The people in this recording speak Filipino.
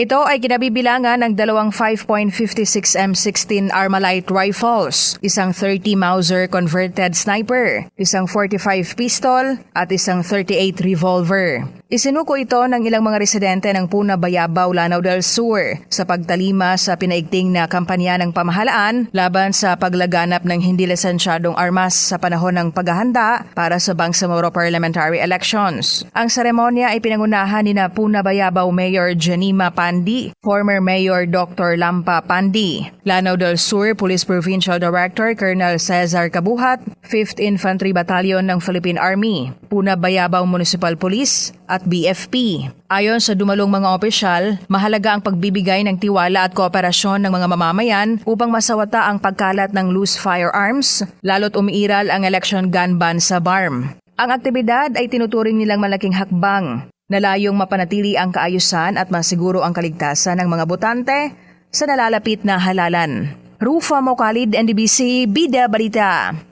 Ito ay kinabibilangan ng dalawang 5.56 M16 Armalite rifles, isang 30 Mauser converted sniper, isang 45 pistol at isang 38 revolver. Isinuko ito ng ilang mga residente ng Puna Bayabaw, Lanao del Sur sa pagtalima sa pinaigting na kampanya ng pamahalaan laban sa paglaganap ng hindi lisensyadong armas sa panahon ng paghahanda para sa Bangsamoro Parliamentary Elections. Ang seremonya ay pinangunahan ni na Puna Bayabaw Mayor Janima Pandi, former Mayor Dr. Lampa Pandi, Lanao del Sur Police Provincial Director Colonel Cesar Kabuhat, 5th Infantry Battalion ng Philippine Army, Puna Bayabaw Municipal Police at BFP. Ayon sa dumalong mga opisyal, mahalaga ang pagbibigay ng tiwala at kooperasyon ng mga mamamayan upang masawata ang pagkalat ng loose firearms, lalo't umiiral ang election gun ban sa BARM. Ang aktibidad ay tinuturing nilang malaking hakbang na layong mapanatili ang kaayusan at masiguro ang kaligtasan ng mga botante sa nalalapit na halalan. Rufa Mokalid, NDBC, Bida Balita.